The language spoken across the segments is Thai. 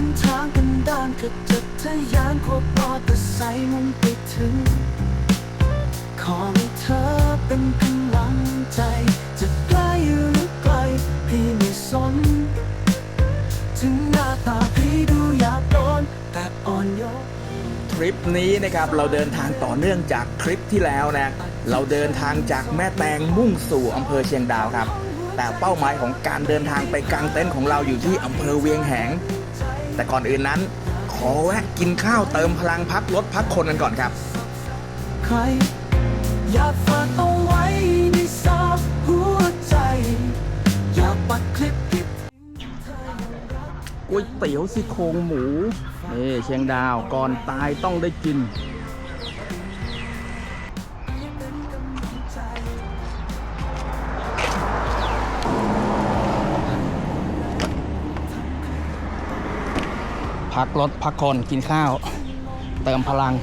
ส้นทางกันด้านก็จะทะยานควบมอเตอร์ไซค์มุ่งไปถึง ขอให้เธอเป็นกำลังใจ จะใกล้หรือไกล พี่ไม่สน ถึงหน้าตาพี่ดูอยากโดนแต่อ่อนโยนทริปนี้นะครับเราเดินทางต่อเนื่องจากทริปที่แล้วนะ เราเดินทางจากแม่แตงมุ่งสู่อำเภอเชียงดาวครับ แต่เป้าหมายของการเดินทางไปกางเต็นท์ของเราอยู่ที่อำเภอเวียงแหง แต่ก่อนอื่นนั้น ขอแวะกินข้าวเติมพลังพักรถพักคนกันก่อนครับ ใคร อยากฝากเอาไว้ในซอกหัวใจ อยากปัดคลิปเก็บเธอยังรักก๋วยเตี๋ยวซี่โครงหมู นี่เชียงดาวก่อนตายต้องได้กินเป็น พักรถพักคนกินข้าว เติมพลัง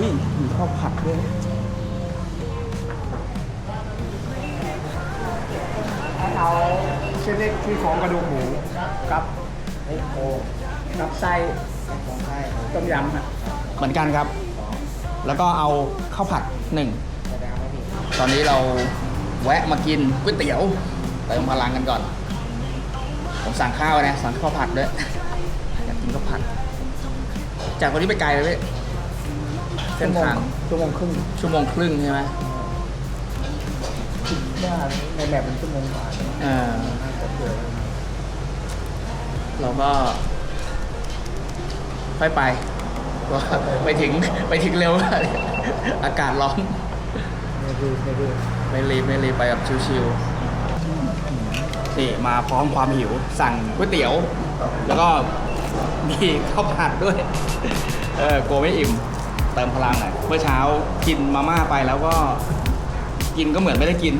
นี่มีข้าวผัดด้วยเอาเส้นเล็กที่ของกระดูกหมูกับโอ้โหกับไส้ต้มยำฮะเหมือนกันครับ แล้วก็เอาข้าวผัดหนึ่งตอนนี้เราแวะมากินก๋วยเตี๋ยวเติมพลังกันก่อน ผมสั่งข้าวนะสั่งข้าวผัดด้วยอยากกินข้าวผัด จากตรงนี้ไปไกลเลยพี่เส้นทางชั่วโมงครึ่งชั่วโมงครึ่งใช่ไหมคิดว่าในแบบเป็นชั่วโมงกว่าเออก็เกิดเราก็ค่อยไป ว่าไปถึงไปถึงเร็วอากาศร้อน ไม่รีบไม่รีบไม่รีบไม่รีบไปแบบชิวๆนี่มาพร้อมความหิว สั่งก๋วยเตี๋ยว แล้วก็มีข้าวผัดด้วย เออกลัวไม่อิ่ม เติมพลังหน่อยเมื่อเช้ากินมาม่าไปแล้วก็ กินก็เหมือนไม่ได้กิน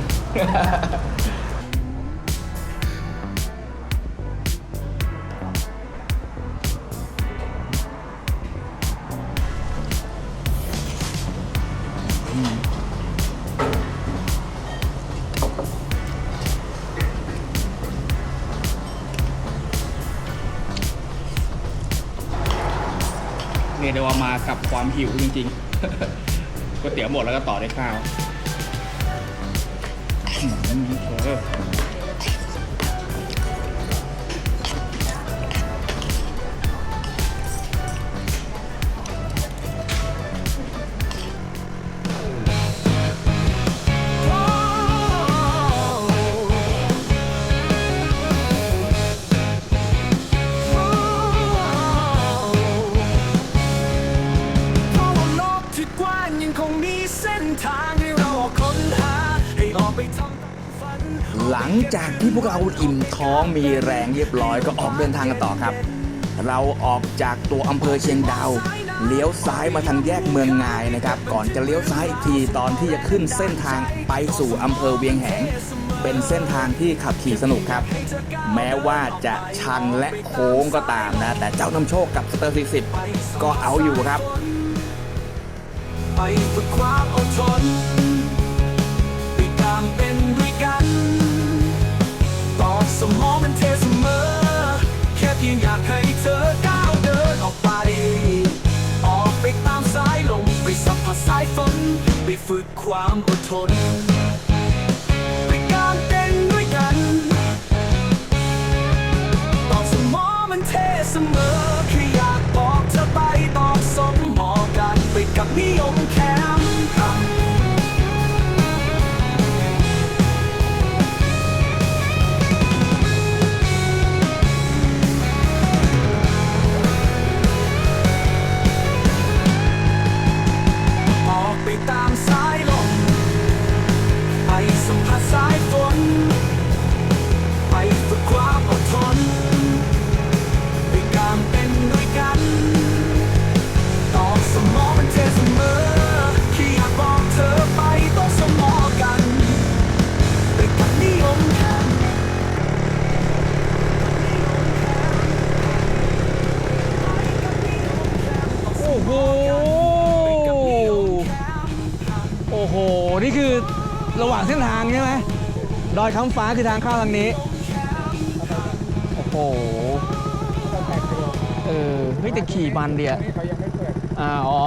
ความหิวจริงๆก๋วยเตี๋ยวหมดแล้วก็ต่อด้วยข้าว ที่พวกเราอิ่มท้องมีแรงเรียบร้อยก็ออกเดินทางกันต่อครับ เราออกจากตัวอำเภอเชียงดาวเลี้ยวซ้ายมาทางแยกเมืองงายนะครับ ก่อนจะเลี้ยวซ้ายอีกทีตอนที่จะขึ้นเส้นทางไปสู่อำเภอเวียงแหง เป็นเส้นทางที่ขับขี่สนุกครับ แม้ว่าจะชันและโค้งก็ตามนะ แต่เจ้านำโชคกับสเตอร์40 ก็เอาอยู่ครับ ไปฝึกความอดทน สมองมันเทเสมอ แค่เพียงอยากให้เธอก้าวเดินออกไป ออกไปตามสายลมไปสัมผัสสายฝนไปฝึกความอดทนไปกางเต็นท์ด้วยกันตอบสมอมันเทเสมอ ระหว่างเส้นทางใช่ไหมดอยคำฟ้าคือทางเข้าทางนี้ โอ้โห เออเฮ้ยแต่ขี่มันเดียนี่เขายังไม่เปิดอ่าอ๋อ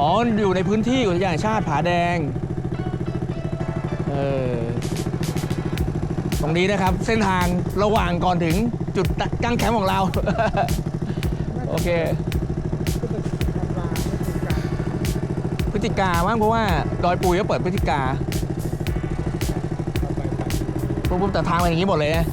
อ๋อ อยู่ในพื้นที่อุทยานแห่งชาติผาแดง เออ ตรงนี้นะครับเส้นทางระหว่างก่อนถึงจุดตั้งแคมป์ของเรา โอเค จิกามั้งเพราะว่าดอยปุยก็เปิดพฤศจิกาปุ๊บปุ๊บแต่ทางเป็นอย่างนี้หมดเลยนะ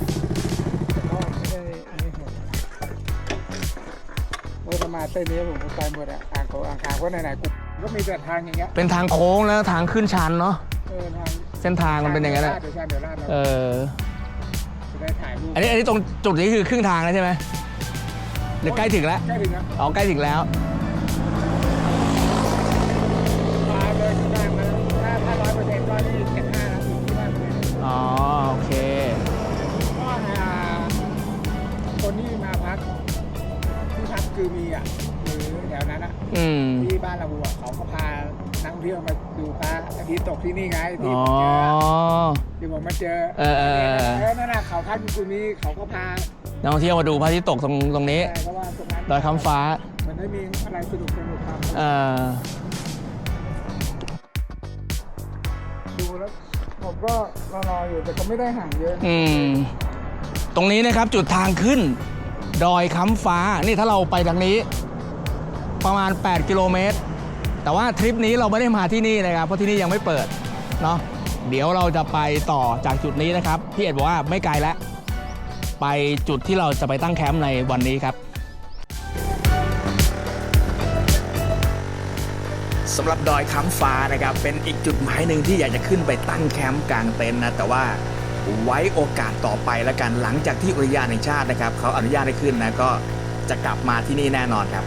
โอ้ยมาเส้นนี้ผมก็ไปหมดอะอ่างเขาอ่างขางก็ไหนๆกูก็มีแต่ทางอย่างเงี้ยเป็นทางโค้งแล้วทางขึ้นชันเนาะเออทางเส้นทางมันเป็นอย่างนั้นแหละเดี๋ยวชาเดี๋ยวลาดเราเออจะได้ถ่ายรูปอันนี้อันนี้ตรงจุดนี้คือครึ่งทางแล้วใช่ไหมหรือใกล้ถึงแล้วใกล้ถึงแล้วอ๋อใกล้ถึงแล้ว นเราอะเขาก็พานักท่องเที่ยวมาดูพระอาทิตย์ตกที่นี่ไงที่อ๋อ ผมเจอที่ผมมาเจอเออเออเออเออนั่นน่ะเขาพักอยู่ตรงนี้เขาก็พานักท่องเที่ยวมาดูพระอาทิตย์ตกตรงตรงนี้แต่เพราะว่าตรงนั้นดอยคำฟ้า มันไม่มีอะไรสนุกสนุกครับเออดูแล้วผมก็รอๆอยู่แต่ก็ไม่ได้ห่างเยอะอืม ตรงนี้นะครับจุดทางขึ้น ดอยค้ำฟ้า นี่ถ้าเราไปทางนี้ ประมาณ 8 กิโลเมตร แต่ว่าทริปนี้เราไม่ได้มาที่นี่นะครับ เพราะที่นี่ยังไม่เปิดเนาะเดี๋ยวเราจะไปต่อจากจุดนี้นะครับ พี่เอ็ดบอกว่าไม่ไกลแล้ว ไปจุดที่เราจะไปตั้งแคมป์ในวันนี้ครับสำหรับดอยค้ำฟ้านะครับ เป็นอีกจุดหมายหนึ่งที่อยากจะขึ้นไปตั้งแคมป์กลางเต็นท์นะ แต่ว่าไว้โอกาสต่อไปแล้วกันหลังจากที่อุทยานแห่งชาตินะครับ เขาอนุญาตให้ขึ้นนะก็จะกลับมาที่นี่แน่นอนครับ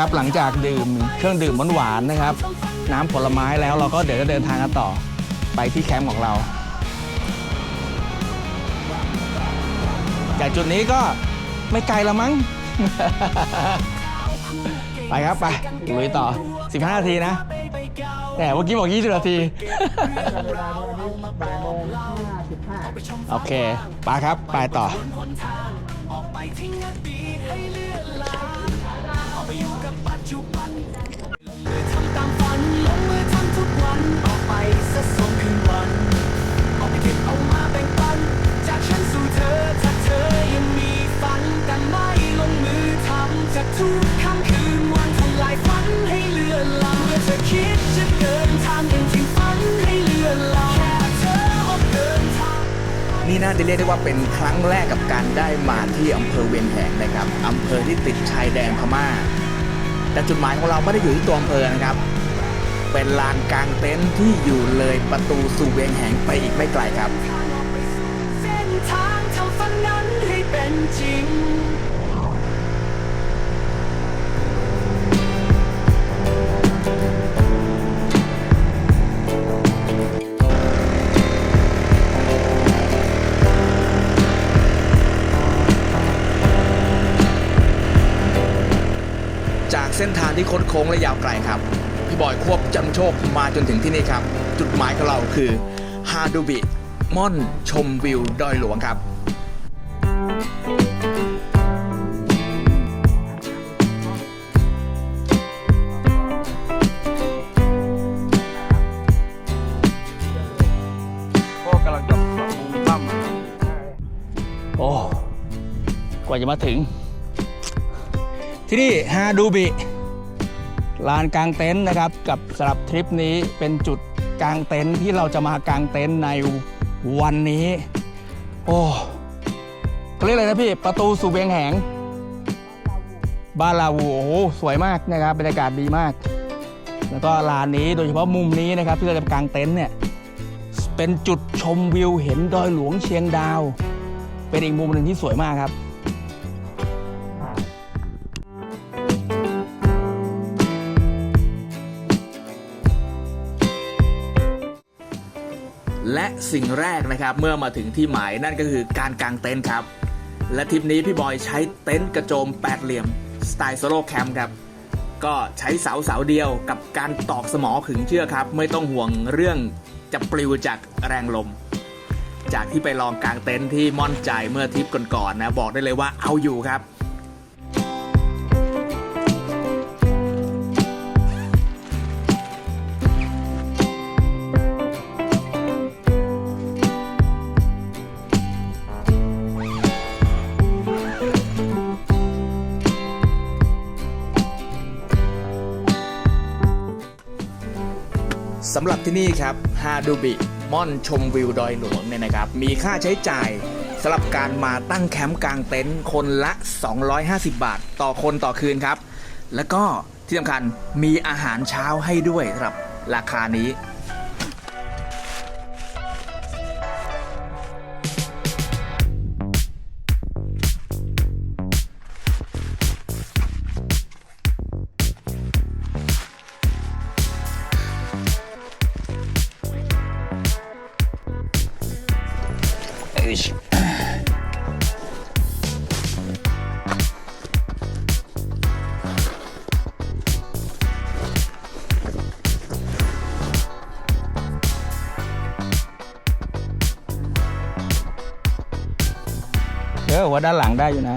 ครับ หลังจากดื่มเครื่องดื่มหวานๆนะครับ น้ำผลไม้แล้วเราก็เดี๋ยวจะเดินทางกันต่อไปที่แคมป์ของเรา จากจุดนี้ก็ไม่ไกลละมั้ง ไปครับไปลุยต่อ 15 นาทีนะแต่เมื่อกี้บอก 20 นาที โอเค ไปครับ ไปต่อ หนทางออกไปทิ้งอดีตให้เลือนลางออกไปอยู่กับปัจจุบันลงมือทำตามฝันลงมือทำทุกวันออกไปสะสมคืนวันเอาไปเก็บเอามาแบ่งปัน จากฉันสู่เธอถ้าเธอยังมีฝันแต่ไม่ลงมือทำจากทุกคำ นี่น่าจะเรียกได้ว่าเป็นครั้งแรกกับการได้มาที่อำเภอเวียงแหงนะครับอำเภอที่ติดชายแดนพม่า แต่จุดหมายของเราไม่ได้อยู่ที่ตัวอำเภอนะครับ เป็นลานกลางเต็นท์ที่อยู่เลยประตูสู่เวียงแหงไปอีกไม่ไกลครับเส้นทางทำฝันนั้นให้เป็นจริง ทางที่คดโค้งและยาวไกลครับ พี่บอยควบจันโชคมาจนถึงที่นี่ครับ จุดหมายของเราคือฮาดูบิม่อนชมวิวดอยหลวงครับพ่อกำลังจะปรับปรุงถ้โอ้กว่าจะมาถึง ที่นี่ฮาดูบิ ลานกลางเต็นท์นะครับ กับสำหรับทริปนี้เป็นจุดกลางเต็นท์ที่เราจะมากางเต็นท์ในวันนี้ โอ้เขาเรียกอะไรนะพี่ประตูสู่เวียงแหงบ้านลาวูโอ้โหสวยมากนะครับบรรยากาศดีมาก แล้วก็ลานนี้โดยเฉพาะมุมนี้นะครับ ที่เราจะกางเต็นท์เนี่ยเป็นจุดชมวิวเห็นดอยหลวงเชียงดาว เป็นอีกมุมหนึ่งที่สวยมากครับ สิ่งแรกนะครับ เมื่อมาถึงที่หมายนั่นก็คือการกางเต็นท์ครับ และทริปนี้พี่บอยใช้เต็นท์กระโจมแปดเหลี่ยมสไตล์โซโล่แคมป์ครับก็ใช้เสาเสาเดียวกับการตอกสมอขึงเชือกครับ ไม่ต้องห่วงเรื่องจะปลิวจากแรงลม จากที่ไปลองกางเต็นท์ที่ม่อนใจเมื่อทริปก่อนๆนะบอกได้เลยว่าเอาอยู่ครับำหรับที่นี่ครับฮาดูบิม่อนชมวิวดอยหลวงเนี่ยนะครับ มีค่าใช้จ่ายสำหรับการมาตั้งแคมป์กลางเต็นท์คนละ 250 บาท ต่อคนต่อคืนครับ แล้วก็ที่สำคัญมีอาหารเช้าให้ด้วยครับ ราคานี้ ด้านหลังได้อยู่นะ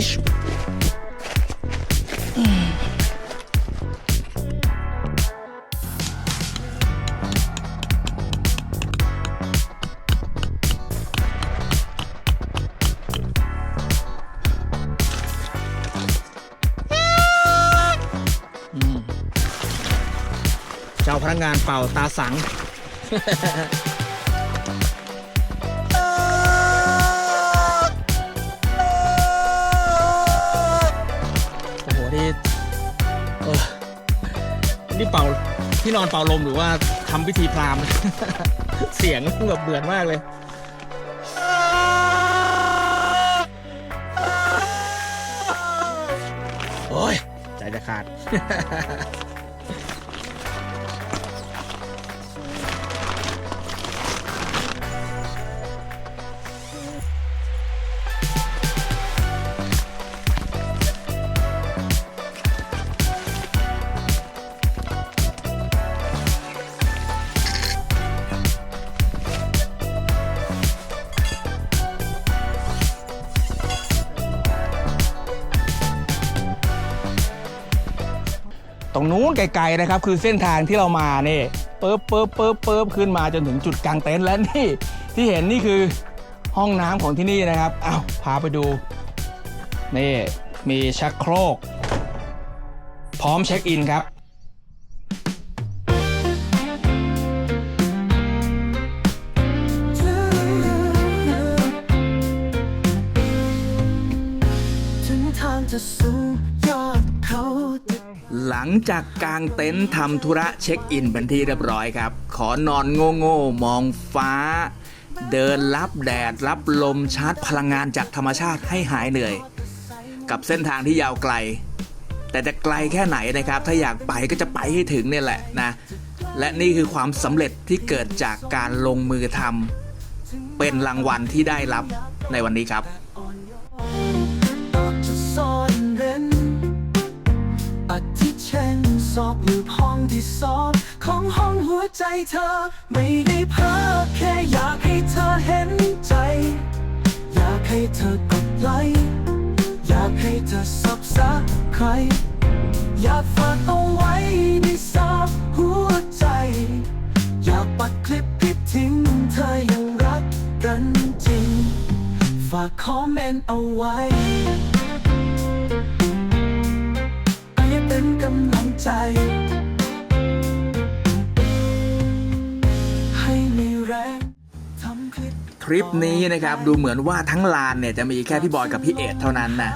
อึชอืมเจ้าพนักงานเป่าตาสัง เป่าที่นอนเป่าลมหรือว่าทำพิธีพราหมณ์ เสียงแบบเบื่อมากเลย โอ้ยใจจะขาด รงนู้นไกลๆนะครับ คือเส้นทางที่เรามานี่ปิ๊บปิ๊บปิ๊บปิ๊บขึ้นมาจนถึงจุดกลางเต็นท์และนี่ที่เห็นนี่คือห้องน้ำของที่นี่นะครับอ้าวพาไปดูนี่มีชักโครก พร้อมเช็คอินครับ งจากกางเต็นท์ทำธุระเช็คอินเป็นที่เรียบร้อยครับ ขอนอนโง่โง่ๆมองฟ้า เดินรับแดดรับลมชาร์จพลังงานจากธรรมชาติให้หายเหนื่อย กับเส้นทางที่ยาวไกล แต่จะไกลแค่ไหนนะครับ ถ้าอยากไปก็จะไปให้ถึงเนี่ยแหละนะและนี่คือความสำเร็จที่เกิดจากการลงมือทำเป็นรางวัลที่ได้รับในวันนี้ครับ ที่สอบของห้องหัวใจเธอ ไม่ได้เพ้อแค่อยากให้เธอเห็นใจ อยากให้เธอกดไลค์อยากให้เธอซับซักใคร อยากฝากเอาไว้ในซอกหัวใจ อยากปัดคลิปพิดทิ้งเธอยังรักกันจริง ฝากคอมเมนต์เอาไว้ให้เป็นกำลังใจ ลิปนี้นะครับดูเหมือนว่าทั้งลานเนี่ยจะมีแค่พี่บอยกับพี่เอดเท่านั้นนะ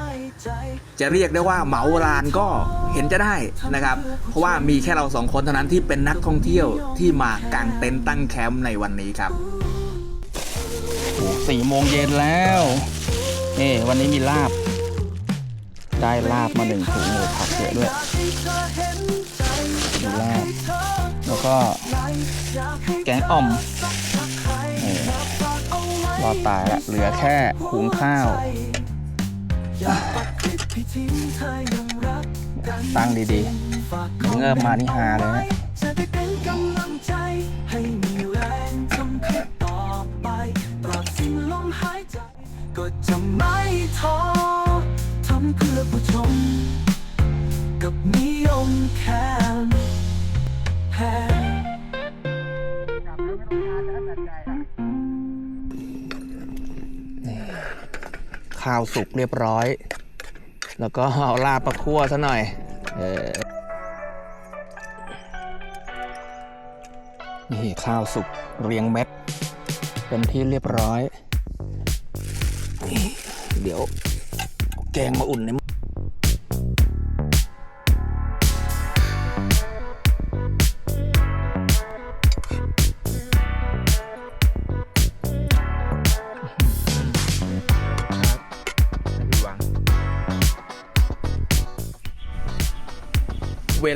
จะเรียกได้ว่าเหมาลานก็เห็นจะได้นะครับ เพราะว่ามีแค่เราสองคนเท่านั้นที่เป็นนักท่องเที่ยวที่มากางเต็นท์ตั้งแคมป์ในวันนี้ครับสี่โมงเย็นแล้วนี่วันนี้มีลาบ ได้ลาบมาหนึ่งถุงเลยผักเยอะด้วยมีลาบ แล้วก็แกงอ่อม รอดตายละเหลือแค่หุงข้าว ตั้งดีๆ เงิบมานี่ฮาเลยนะจะได้เป็นกำลังใจให้มีแรงทำคลิปต่อไปตราบสิ้นลยใจก็จะไม่ท้อทำเพื่อผู้ชม กับนิยมแค่แพ้ ข้าวสุกเรียบร้อย แล้วก็เอาลาบมาคั่วซะหน่อย เออ นี่ข้าวสุกเรียงเม็ดเป็นที่เรียบร้อย เดี๋ยวแกงมาอุ่นใน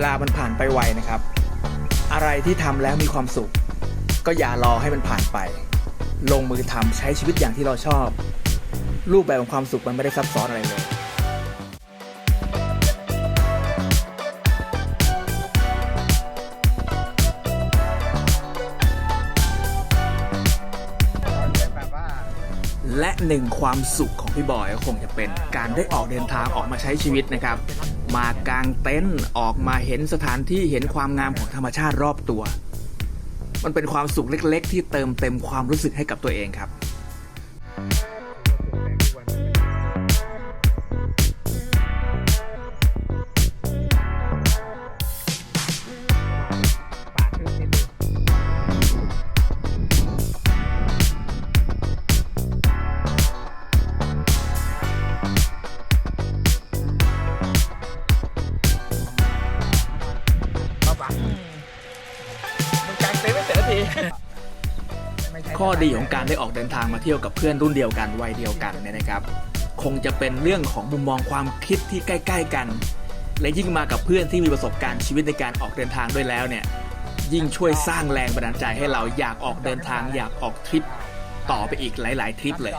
ลามันผ่านไปไวนะครับ อะไรที่ทำแล้วมีความสุข ก็อย่ารอให้มันผ่านไป ลงมือทำใช้ชีวิตอย่างที่เราชอบ รูปแบบของความสุขมันไม่ได้ซับซ้อนอะไรเลยและหนึ่งความสุขของพี่บอยก็คงจะเป็นการได้ออกเดินทางออกมาใช้ชีวิตนะครับ มากางเต็นท์ออกมาเห็นสถานที่เห็นความงามของธรรมชาติรอบตัว มันเป็นความสุขเล็ก ๆ ที่เติมเต็มความรู้สึกให้กับตัวเองครับ ข้อดีของการได้ออกเดินทางมาเที่ยวกับเพื่อนรุ่นเดียวกันวัยเดียวกันเนี่ยนะครับ คงจะเป็นเรื่องของมุมมองความคิดที่ใกล้ ๆกัน และยิ่งมากับเพื่อนที่มีประสบการณ์ชีวิตในการออกเดินทางด้วยแล้วเนี่ยยิ่งช่วยสร้างแรงบันดาลใจให้เราอยากออกเดินทางอยากออกทริปต่อไปอีกหลาย ๆ ทริปเลย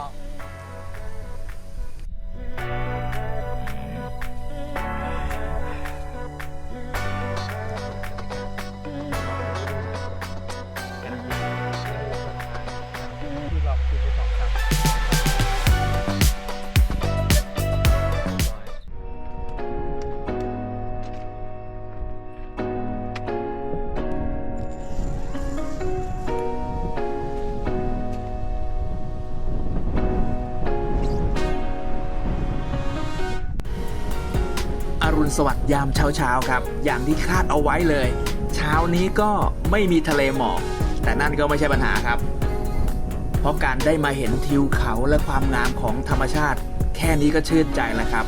สวัสดิ์ยามเช้าๆครับ อย่างที่คาดเอาไว้เลย เช้านี้ก็ไม่มีทะเลหมอก แต่นั่นก็ไม่ใช่ปัญหาครับ เพราะการได้มาเห็นทิวเขาและความงามของธรรมชาติ แค่นี้ก็ชื่นใจแล้วครับ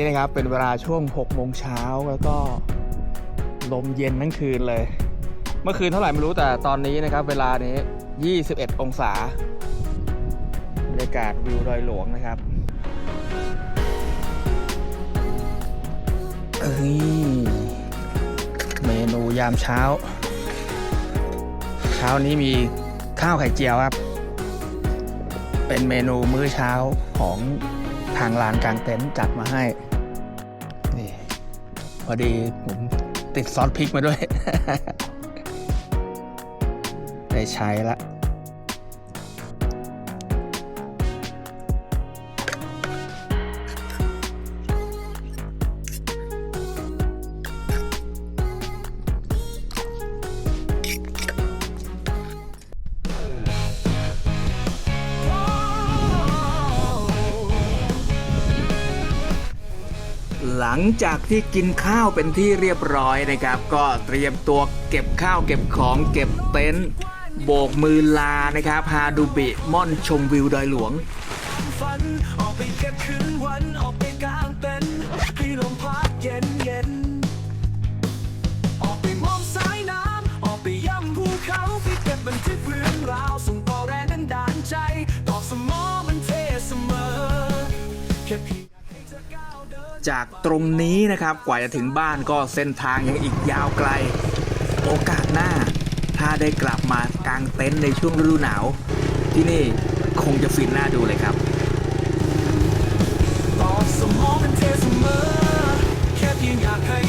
นี้นะครับเป็นเวลาช่วง6โมงเช้าแล้วก็ลมเย็นทั้งคืนเลย เมื่อคืนเท่าไหร่ไม่รู้แต่ตอนนี้นะครับ เวลานี้ 21 องศาบรรยากาศวิวดอยหลวงนะครับเอ้ยเมนูยามเช้า เช้านี้มีข้าวไข่เจียวครับ เป็นเมนูมื้อเช้าของทางลานกลางเต็นท์จัดมาให้ อดีผมติดซอสพริกมาด้วย ได้ใช้ละ หลังจากที่กินข้าวเป็นที่เรียบร้อยนะครับ ก็เตรียมตัวเก็บข้าวเก็บของเก็บเต็นท์โบกมือลานะครับฮาดูบิม่อนชมวิวดอยหลวงฝันออกไปเก็บคืนวันออกไปกลางเต็นท์ให้ลมพัดเย็น จากตรงนี้นะครับ กว่าจะถึงบ้านก็เส้นทางยังอีกยาวไกล โอกาสหน้า ถ้าได้กลับมากางเต็นท์ในช่วงฤดูหนาว ที่นี่คงจะฟินหน้าดูเลยครับตอสมองเป็นเทเสมอแค่เพียงอยากให้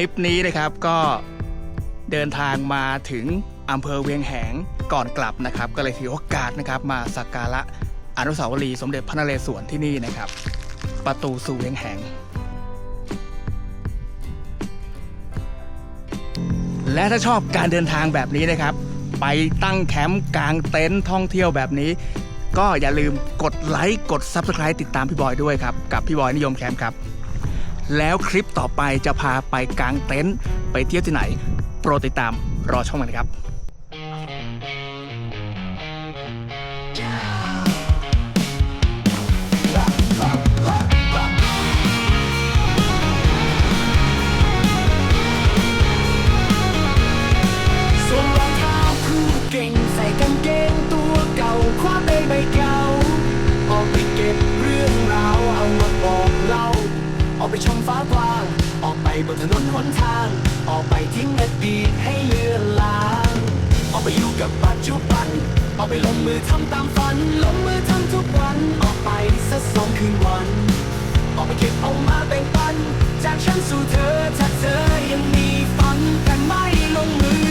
ลิปนี้นะครับก็เดินทางมาถึงอำเภอเวียงแหงก่อนกลับนะครับ ก็เลยถือโอกาสนะครับ มาสักการะอนุสาวรีย์สมเด็จพระนเรศวรที่นี่นะครับ ประตูสู่เวียงแหง และถ้าชอบการเดินทางแบบนี้นะครับ ไปตั้งแคมป์กลางเต็นท์ท่องเที่ยวแบบนี้ ก็อย่าลืมกดไลค์กด Subscribe ติดตามพี่บอยด้วยครับ กับพี่บอยนิยมแคมป์ครับ แล้วคลิปต่อไปจะพาไปกางเต็นท์ไปเที่ยวที่ไหน โปรดติดตามรอช่องมันครับ ช่งฟ้ากว้าง ออกไปบนถนนหนทาง ออกไปทิ้งอดีตให้เลือนลาง ออกไปอยู่กับปัจจุบัน ออกไปลงมือทำตามฝัน ลงมือทำทุกวัน ออกไปสะกสองคืนวัน ออกไปเก็บเอามาแบ่งปัน จากฉันสู่เธอถ้าเธอยังมีฝันแต่ไม่ลงมือ